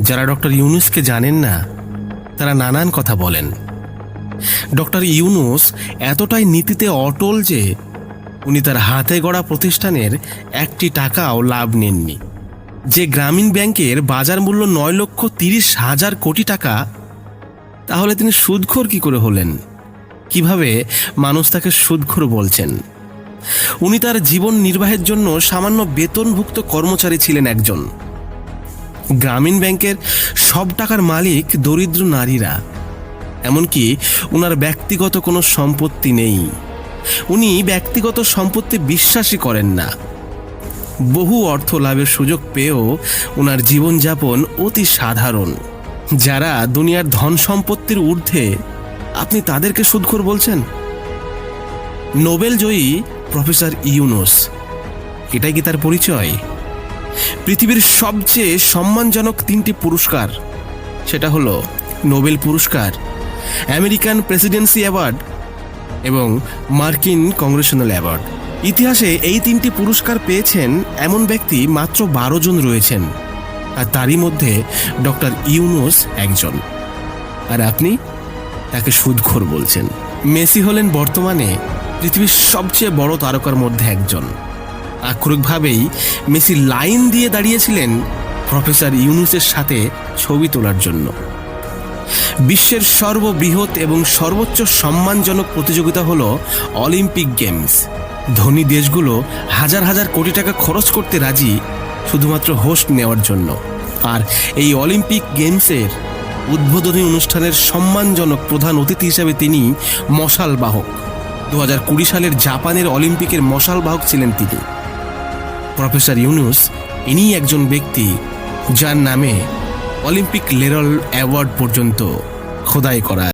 যারা ডক্টর ইউনুসকে জানেন না, তারা নানান কথা বলেন। ডক্টর ইউনুস এতটাই নীতিতে অটল যে উনি তার হাতে গড়া প্রতিষ্ঠানের একটি টাকাও লাভ নেননি। যে গ্রামীণ ব্যাংকের বাজার মূল্য নয় লক্ষ তিরিশ হাজার কোটি টাকা, তাহলে তিনি সুদখোর কি করে হলেন? কীভাবে মানুষ তাকে সুদখোর বলছেন? উনি তার জীবন নির্বাহের জন্য সামান্য বেতনভুক্ত কর্মচারী ছিলেন একজন। গ্রামীণ ব্যাংকের সব টাকার মালিক দরিদ্র নারীরা। এমনকি ওনার ব্যক্তিগত কোনো সম্পত্তি নেই। উনি ব্যক্তিগত সম্পত্তি বিশ্বাসই করেন না। বহু অর্থ লাভের সুযোগ পেয়েও ওনার জীবনযাপন অতি সাধারণ। যারা দুনিয়ার ধন সম্পত্তির ঊর্ধ্বে, আপনি তাদেরকে সুদখোর বলছেন? নোবেল জয়ী প্রফেসর ইউনুস, এটাই কি তার পরিচয়? পৃথিবীর সবচেয়ে সম্মানজনক তিনটি পুরস্কার। সেটা হলো নোবেল পুরস্কার, আমেরিকান প্রেসিডেন্সি অ্যাওয়ার্ড এবং মার্কিন কংগ্রেশনাল অ্যাওয়ার্ড। ইতিহাসে এই তিনটি পুরস্কার পেয়েছেন এমন ব্যক্তি মাত্র বারো জন রয়েছেন, আর তারই মধ্যে ডক্টর ইউনুস একজন। আর আপনি তাকে সুদখোর বলছেন। মেসি হলেন বর্তমানে পৃথিবীর সবচেয়ে বড় তারকার মধ্যে একজন। আক্ষরিকভাবেই মেসি লাইন দিয়ে দাঁড়িয়েছিলেন প্রফেসর ইউনুসের সাথে ছবি তোলার জন্য। বিশ্বের সর্ববৃহৎ এবং সর্বোচ্চ সম্মানজনক প্রতিযোগিতা হল অলিম্পিক গেমস। ধনী দেশগুলো হাজার হাজার কোটি টাকা খরচ করতে রাজি শুধুমাত্র হোস্ট নেওয়ার জন্য। আর এই অলিম্পিক গেমসের উদ্বোধনী অনুষ্ঠানের সম্মানজনক প্রধান অতিথি হিসেবে তিনি মশাল বাহক দু হাজার কুড়ি সালের জাপানের অলিম্পিকের মশাল বাহক ছিলেন তিনি। প্রফেসর ইউনুস ইনি একজন ব্যক্তি যার নামে অলিম্পিক লেরল অ্যাওয়ার্ড পর্যন্ত খোদাই করা